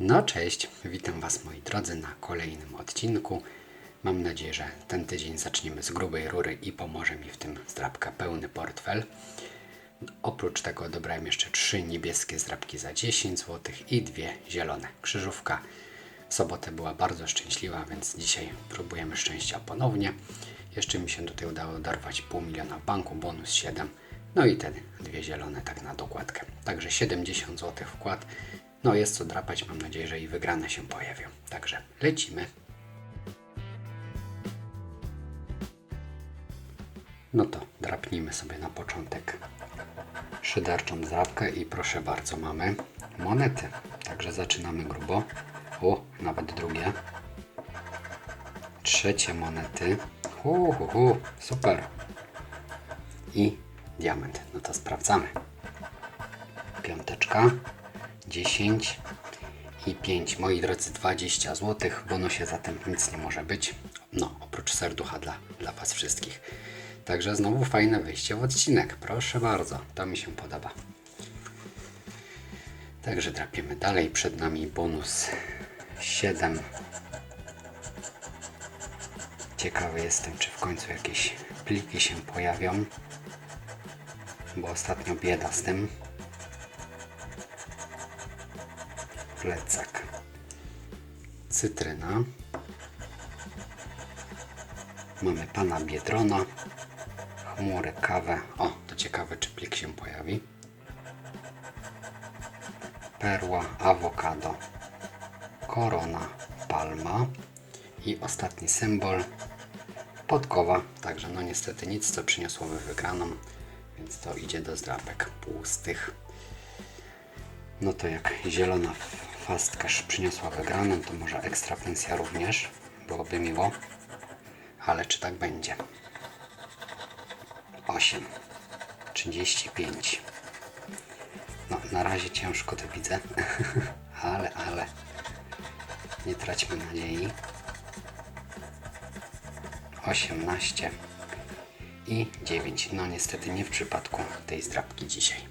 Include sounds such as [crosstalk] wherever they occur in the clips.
No cześć, witam Was moi drodzy na kolejnym odcinku. Mam nadzieję, że ten tydzień zaczniemy z grubej rury i pomoże mi w tym zdrabka pełny portfel. Oprócz tego dobrałem jeszcze trzy niebieskie zdrabki za 10 zł i dwie zielone. Krzyżówka w sobotę była bardzo szczęśliwa, więc dzisiaj próbujemy szczęścia ponownie. Jeszcze mi się tutaj udało dorwać pół miliona w banku, bonus 7. No i te dwie zielone tak na dokładkę. Także 70 zł wkład. No jest co drapać, mam nadzieję, że i wygrane się pojawią. Także lecimy. No to drapnijmy sobie na początek szyderczą drapkę i proszę bardzo, mamy monety. Także zaczynamy grubo. O, nawet drugie. Trzecie monety. Hu, hu, hu, super. I diament. No to sprawdzamy. Piąteczka, 10 i 5. Moi drodzy, 20 zł. W bonusie zatem nic nie może być. No, oprócz serducha dla, dla Was wszystkich. Także znowu fajne wyjście w odcinek. Proszę bardzo, to mi się podoba. Także drapiemy dalej. Przed nami bonus 7. Ciekawy jestem, czy w końcu jakieś pliki się pojawią. Bo ostatnio bieda z tym. Plecak. Cytryna. Mamy pana Biedrona. Chmury, kawę. O, to ciekawe, czy plik się pojawi. Perła, awokado, korona, palma i ostatni symbol podkowa. Także no niestety nic, co przyniosłoby wygraną, więc to idzie do zdrapek pustych. No to jak zielona fast przyniosła wygraną, to może ekstra pensja również. Byłoby miło. Ale czy tak będzie? 8 35 No na razie ciężko to widzę. [laughs] Ale, ale. Nie traćmy nadziei. 18 i 9 No niestety nie w przypadku tej zdrabki dzisiaj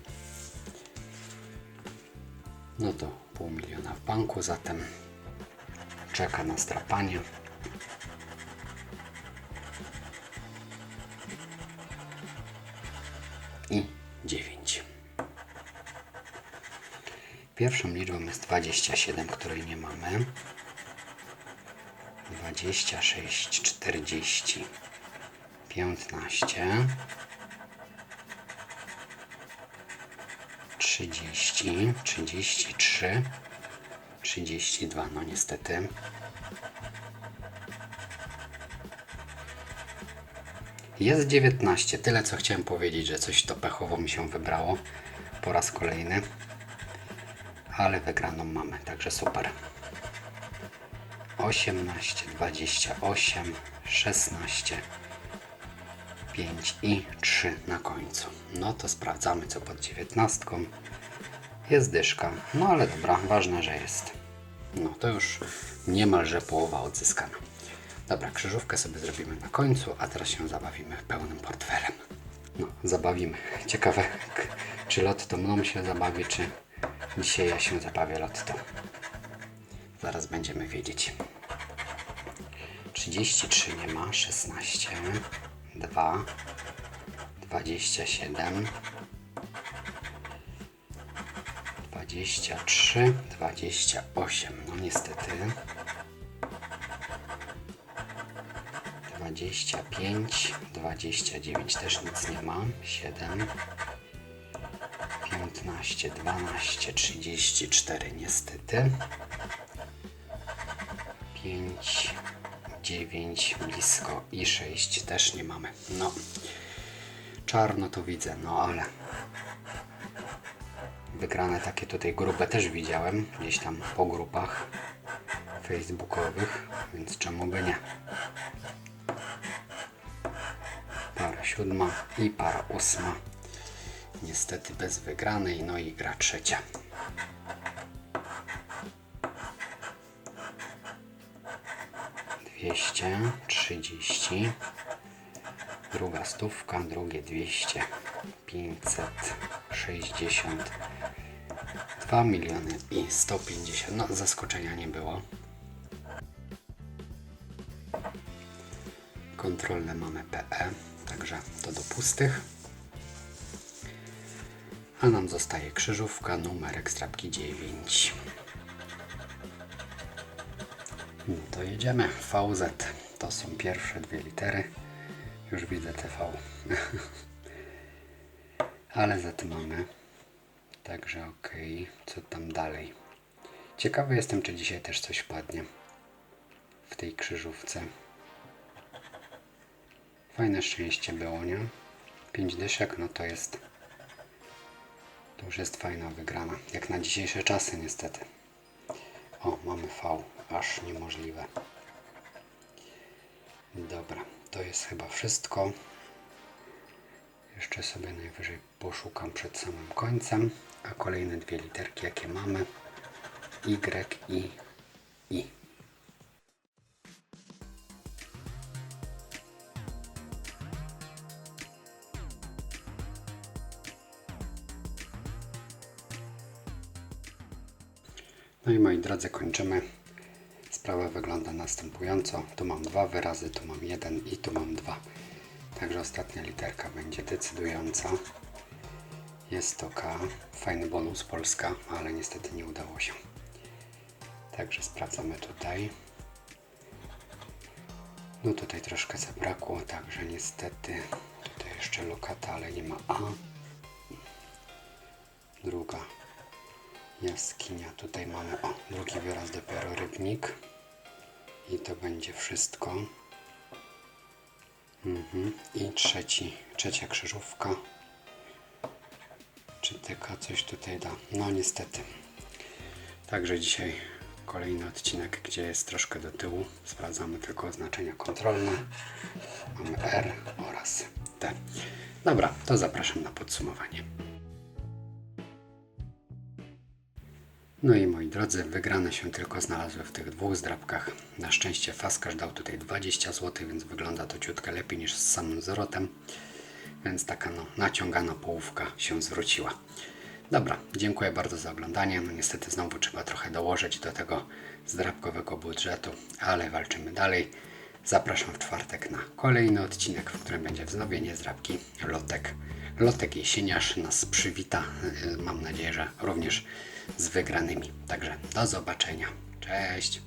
No to pół miliona w banku Zatem czeka na strapanie i 9. Pierwszą liczbą jest 27, której nie mamy. 26, 40, 15, 30, 33, 32. No niestety. Jest 19. Tyle co chciałem powiedzieć, że coś to pechowo mi się wybrało po raz kolejny. Ale wygraną mamy, także super. 18, 28, 16, 5 i 3 na końcu. No to sprawdzamy co pod 19. Jest dyszka, no ale dobra, ważne, że jest. No to już niemalże połowa odzyskana. Dobra, krzyżówkę sobie zrobimy na końcu, a teraz się zabawimy pełnym portfelem. No, zabawimy. Ciekawe, [laughs] czy lotto mną się zabawi, czy dzisiaj ja się zabawię lotto. Zaraz będziemy wiedzieć. 33 nie ma, 16, 2, 27, 23, 28. No niestety. 25, 29 też nic nie ma, 7, 15, 12, 34 niestety, 5, 9 blisko i 6 też nie mamy. No, czarno to widzę, no ale wygrane takie tutaj grube też widziałem, gdzieś tam po grupach facebookowych, więc czemu by nie. para siódma i para ósma. Niestety bez wygranej, no i gra trzecia. Dwieście trzydzieści. Druga stówka, drugie dwieście. Pięćset sześćdziesiąt. 2 miliony i 150. No, zaskoczenia nie było. Kontrolne mamy PE, także to do pustych. A nam zostaje krzyżówka, numerek strapki 9. No to jedziemy. VZ to są pierwsze dwie litery. Już widzę TV. [laughs] Ale za mamy. Także ok. Co tam dalej? Ciekawy jestem, czy dzisiaj też coś padnie w tej krzyżówce. Fajne szczęście było, nie? 5 dyszek, no to jest. To już jest fajna wygrana. Jak na dzisiejsze czasy, niestety. O, mamy V. Aż niemożliwe. Dobra, to jest chyba wszystko. Jeszcze sobie najwyżej poszukam przed samym końcem. A kolejne dwie literki, jakie mamy. Y i I. No i moi drodzy, kończymy. Sprawa wygląda następująco. Tu mam dwa wyrazy, tu mam jeden i tu mam dwa. Także ostatnia literka będzie decydująca. Jest to K. Fajny bonus Polska, ale niestety nie udało się. Także sprawdzamy tutaj. No tutaj troszkę zabrakło, także niestety tutaj jeszcze lokata, ale nie ma A. Druga jaskinia. Tutaj mamy, o, drugi wyraz dopiero rybnik. I to będzie wszystko. Mhm. I trzeci, trzecia krzyżówka. Czy tyka coś tutaj da? No niestety. Także dzisiaj kolejny odcinek, gdzie jest troszkę do tyłu. Sprawdzamy tylko oznaczenia kontrolne. Mamy R oraz T. Dobra, to zapraszam na podsumowanie. No i moi drodzy, wygrane się tylko znalazły w tych dwóch zdrabkach. Na szczęście Faskarz dał tutaj 20 zł, więc wygląda to ciutkę lepiej niż z samym zwrotem. Więc taka no, naciągana połówka się zwróciła. Dobra, dziękuję bardzo za oglądanie. No niestety znowu trzeba trochę dołożyć do tego zdrabkowego budżetu, ale walczymy dalej. Zapraszam w czwartek na kolejny odcinek, w którym będzie wznowienie zdrabki Lotek. Lotek jesieniarz nas przywita, yy, mam nadzieję, że również z wygranymi. Także do zobaczenia. Cześć!